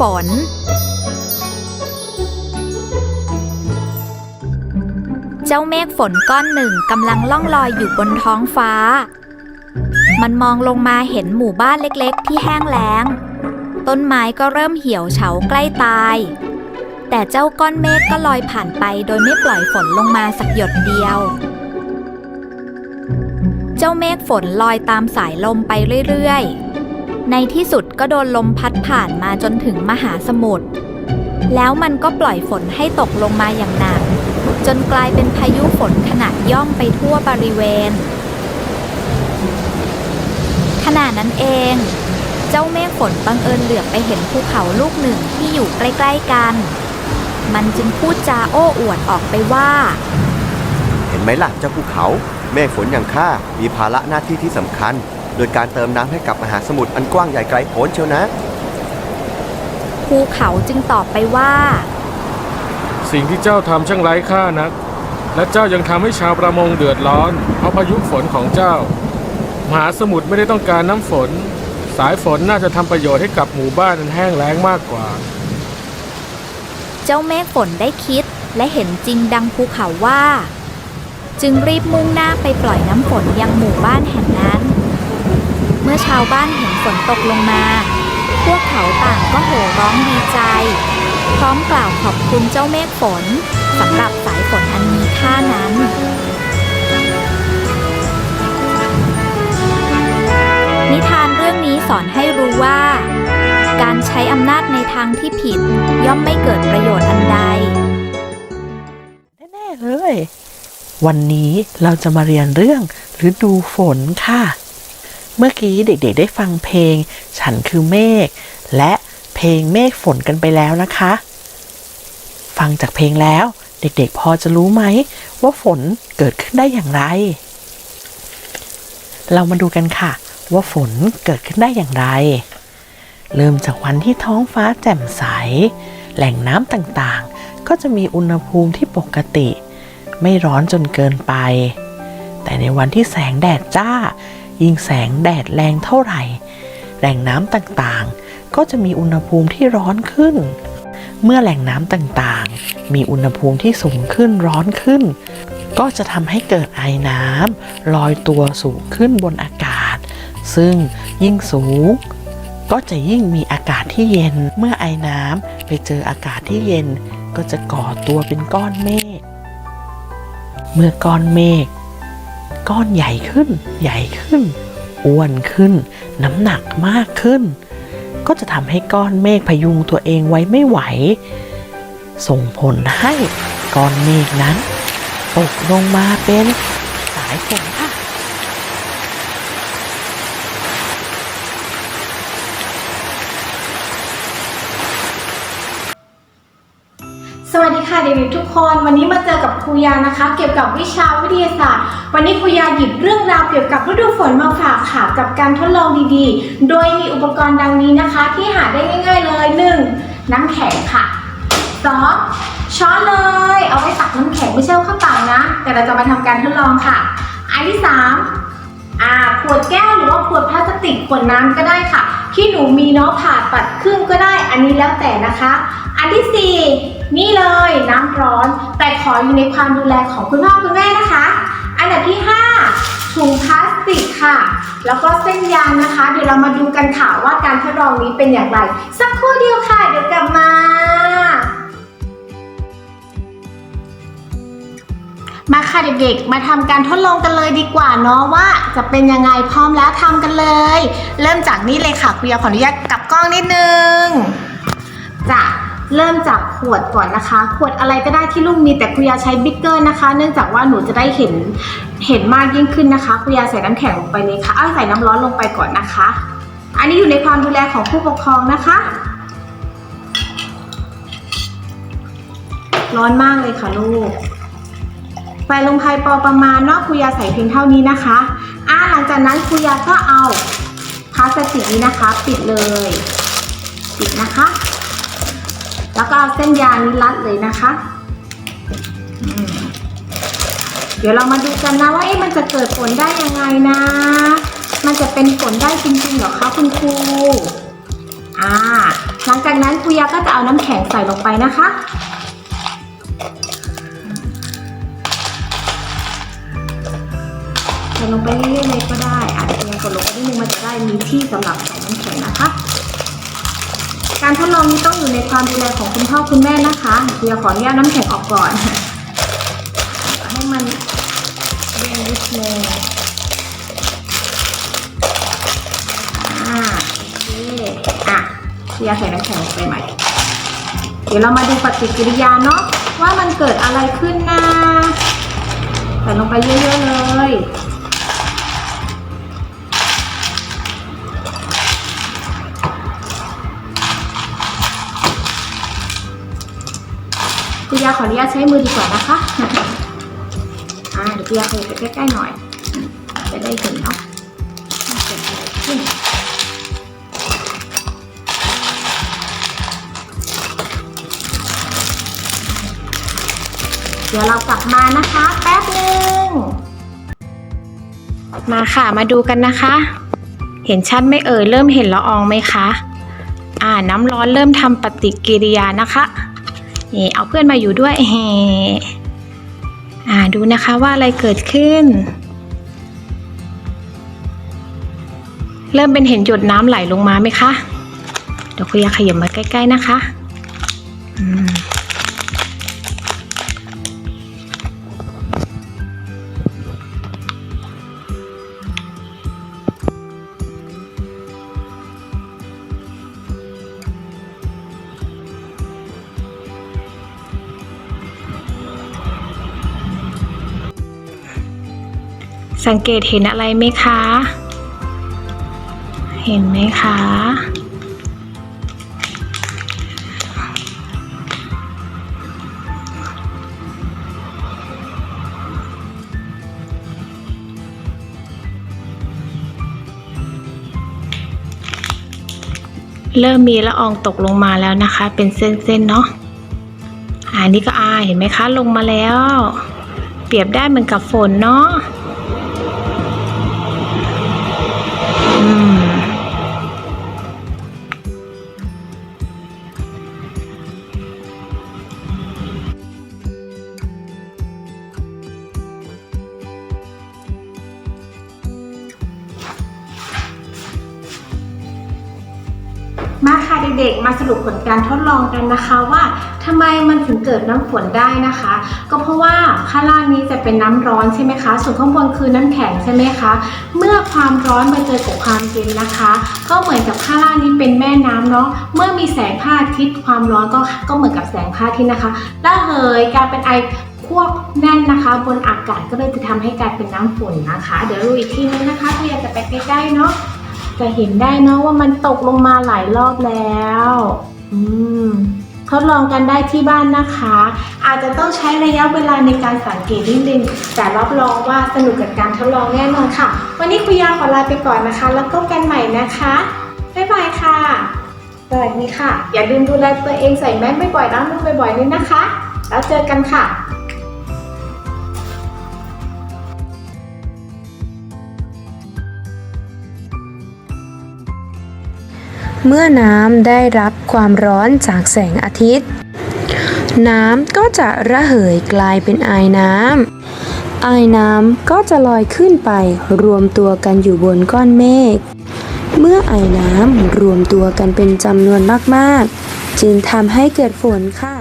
ฝน เจ้าเมฆฝนก้อนหนึ่งกำลังล่องลอยอยู่บนท้องฟ้า มันมองลงมาเห็นหมู่บ้านเล็กๆ ที่แห้งแล้ง ต้นไม้ก็เริ่มเหี่ยวเฉาใกล้ตาย แต่เจ้าก้อนเมฆก็ลอยผ่านไปโดยไม่ปล่อยฝนลงมาสักหยดเดียวเจ้าเมฆฝนลอยตามสายลมไปเรื่อย ๆ ในที่สุดก็โดนลมพัดผ่านมาจนถึงมหาสมุทร แล้วมันก็ปล่อยฝนให้ตกลงมาอย่างหนัก จนกลายเป็นพายุฝนขนาดย่อมไปทั่วบริเวณ ขณะนั้นเอง เจ้าเมฆฝนบังเอิญเหลือบไปเห็นภูเขาลูกหนึ่งที่อยู่ใกล้ๆกัน มันจึงพูดจาโอ้อวดออกไปว่า เห็นไหมล่ะเจ้าภูเขา เมฆฝนอย่างข้ามีภาระหน้าที่ที่สำคัญ โดยการเติมน้ำให้กับมหาสมุทรอันกว้างใหญ่ไกลโพ้นเชียวนะ ภูเขาจึงตอบไปว่า สิ่งที่เจ้าทำช่างไร้ค่านัก และเจ้ายังทำให้ชาวประมงเดือดร้อน เพราะพายุฝนของเจ้า มหาสมุทรไม่ได้ต้องการน้ำฝน สายฝนน่าจะทำประโยชน์ให้กับหมู่บ้านอันแห้งแล้งมากกว่า เจ้าเมฆฝนได้คิดและเห็นจริงดังภูเขาว่า จึงรีบมุ่งหน้าไปปล่อยน้ำฝนยังหมู่บ้านแห่งนั้น เมื่อชาวบ้านเห็นฝนตกลงมา พวกเขาต่างก็โห่ร้องดีใจ พร้อมกล่าวขอบคุณเจ้าเมฆฝนสำหรับสายฝนอันมีค่านั้นนิทานเรื่องนี้สอนให้รู้ว่า การใช้อำนาจในทางที่ผิด ย่อมไม่เกิดประโยชน์อันใด แน่ๆเลย วันนี้เราจะมาเรียนเรื่องฤดูฝนค่ะ เมื่อกี้เด็กๆได้ฟังเพลง ฉันคือเมฆและเพลงเมฆฝนกันไปแล้วนะคะ ฟังจากเพลงแล้ว เด็กๆพอจะรู้ไหม ว่าฝนเกิดขึ้นได้อย่างไร เรามาดูกันค่ะ ว่าฝนเกิดขึ้นได้อย่างไร เริ่มจากวันที่ท้องฟ้าแจ่มใส แหล่งน้ำต่างๆ ก็จะมีอุณหภูมิที่ปกติ ไม่ร้อนจนเกินไป แต่ในวันที่แสงแดดจ้า ยิ่งแสงแดดแรงเท่าไหร่ แหล่งน้ำต่างๆ ก็จะมีอุณหภูมิที่ร้อนขึ้น เมื่อแหล่งน้ำต่างๆ มีอุณหภูมิที่สูงขึ้นร้อนขึ้น ก็จะทำให้เกิดไอน้ำลอยตัวสูงขึ้นบนอากาศ ซึ่งยิ่งสูง ก็จะยิ่งมีอากาศที่เย็น เมื่อไอน้ำไปเจออากาศที่เย็น ก็จะก่อตัวเป็นก้อนเมฆ เมื่อก้อนเมฆ ก้อนใหญ่ขึ้น ใหญ่ขึ้น อ้วนขึ้น น้ำหนักมากขึ้น ก็จะทำให้ก้อนเมฆพยุงตัวเองไว้ไม่ไหว ส่งผลให้ก้อนเมฆนั้น ตกลงมาเป็นสายฝนค่ะ สวัสดีค่ะเด็กๆทุกคน วันนี้มาเจอกับครูยานะคะ เกี่ยวกับวิชาวิทยาศาสตร์ วันนี้ครูยาหยิบเรื่องราวเกี่ยวกับฤดูฝนมาฝากค่ะกับการทดลองดีๆ โดยมีอุปกรณ์ดังนี้นะคะ ที่หาได้ง่ายๆเลย 1. น้ำแข็งค่ะ 2. ช้อนเลย เอาไว้ตักน้ำแข็งไม่ใช่เอาวเข้าปานะ แต่เราจะมาทำการทดลองค่ะ อันที่3อ่าขวดแก้วหรือว่าขวดพลาสติกขวดน้ำก็ได้ค่ะ ที่หนูมีเนาะผ่าตัดครึ่งก็ได้อันนี้แล้วแต่นะคะ อันที่4 นี่เลยน้ำร้อน แต่ขออยู่ในความดูแลของคุณพ่อคุณแม่นะคะ อันดับที่ 5 ถุงพลาสติกค่ะ แล้วก็เส้นยางนะคะ เดี๋ยวเรามาดูกันค่ะว่าการทดลองนี้เป็นอย่างไร สักครู่เดียวค่ะ เดี๋ยวกลับมามาค่ะเด็กๆ มาทำการทดลองกันเลยดีกว่าเนาะว่าจะเป็นยังไงพร้อมแล้วทำกันเลย เริ่มจากนี่เลยค่ะคุณยาขออนุญาตกลับกล้องนิดนึง เริ่มจากขวดก่อนนะคะ ขวดอะไรก็ได้ที่ลูกมีแต่คุยาใช้บิ๊กเกอร์นะคะ เนื่องจากว่าหนูจะได้เห็นเห็นมากยิ่งขึ้นนะคะคุยาใส่น้ำแข็งลงไปเลยค่ะเอาใส่น้ำร้อนลงไปก่อนนะคะ อันนี้อยู่ในความดูแลของผู้ปกครองนะคะ ร้อนมากเลยค่ะลูกไฟลงไพพอประมาณนอกคุยาใส่เพียงเท่านี้นะคะอ่าหลังจากนั้นคุยาก็เอาพลาสติกนี้นะคะ ปิดเลย ปิดนะคะ แล้วก็เอาเส้นยางนี้รัดเลยนะคะ เดี๋ยวเรามาดูกันนะว่าเอ๊ะมันจะเกิดฝนได้ยังไงนะ มันจะเป็นฝนได้จริงๆหรอคะคุณครู อ่าหหลังจากนั้นครูยาก็จะเอาน้ำแข็งใส่ลงไปนะคะใส่ลงไปเรื่อยๆเลยก็ได้อาจจะยังกดลงไปนิดนึงมันจะได้มีที่สำหรับใส่น้ำแข็งนะคะ การทดลองนี้ต้องอยู่ในความดูแลของคุณพ่อคุณแม่นะคะเดี๋ยวขออนุญาตน้ำแข็งออกก่อน ให้มันเย็นนิดนึงอ่าโอเคอะเชียร์ใส่น้ำแข็งไปใหม่ เดี๋ยวเรามาดูปฏิกิริยาเนาะว่ามันเกิดอะไรขึ้นนะใส่ลงไปเยอะๆเลย คุณยาขออนุญาตใช้มือดีกว่านะคะอ่าเดี๋ยวคุณยาขยับไปใกล้ๆหน่อย จะได้เห็นเนาะเกิดอะไรขึ้นเดี๋ยวเรากลับมานะคะแป๊บหนึ่งมาค่ะมาดูกันนะคะ เห็นชัดไหม่เอ่ยเริ่มเห็นละอองไหมคะ อ่าน้ำร้อนเริ่มทำปฏิกิริยานะคะ เอเอาเพื่อนมาอยู่ด้วยเฮอ่าดูนะคะว่าอะไรเกิดขึ้น เริ่มเป็นเห็นหยดน้ำไหลลงมาไหมคะ เดี๋ยวคุยาขยับมาใกล้ ๆ นะคะ อืม สังเกตเห็นอะไรไหมคะ เห็นไหมคะ เริ่มมีละอองตกลงมาแล้วนะคะ เป็นเส้นๆเนาะอันนี้ก็อาเห็นไหมคะ ลงมาแล้ว เปรียบได้เหมือนกับฝนเนาะ ด็กๆ มาสรุปผลการทดลองกันนะคะว่าทำไมมันถึงเกิดน้ำฝนได้นะคะ ก็เพราะว่าข้างล่างนี้จะเป็นน้ำร้อนใช่ไหมคะ ส่วนข้างบนคือน้ำแข็งใช่ไหมคะ เมื่อความร้อนมาเจอกับความเย็นนะคะ ก็เหมือนกับข้างล่างนี้เป็นแม่น้ำเนาะเมื่อมีแสงพระอาทิตย์ความร้อนก็ก็เหมือนกับแสงพระอาทิตย์นะคะระเหยกลายเป็นไอควบแน่นนะคะบนอากาศก็เลยจะทำให้กลายเป็นน้ำฝนนะคะ เดี๋ยวดูอีกทีนึงนะคะพยายามจะไปใกล้ๆเนาะ จะเห็นได้เนาะว่ามันตกลงมาหลายรอบแล้ว อืมทดลองกันได้ที่บ้านนะคะ อาจจะต้องใช้ระยะเวลาในการสังเกตนิดนึง แต่รับรองว่าสนุกกับการทดลองแน่นอนค่ะ วันนี้คุยยาขอลาไปก่อนนะคะ แล้วก็กันใหม่นะคะ บ๊ายบายค่ะ สวัสดีค่ะ อย่าลืมดูแลตัวเองใส่แมสบ่อยๆล้างมือบ่อยๆด้วยนะคะ แล้วเจอกันค่ะ เมื่อน้ำได้รับความร้อนจากแสงอาทิตย์ น้ำก็จะระเหยกลายเป็นไอน้ำไอน้ำก็จะลอยขึ้นไปรวมตัวกันอยู่บนก้อนเมฆ เมื่อไอน้ำรวมตัวกันเป็นจำนวนมากๆ จึงทำให้เกิดฝนค่ะ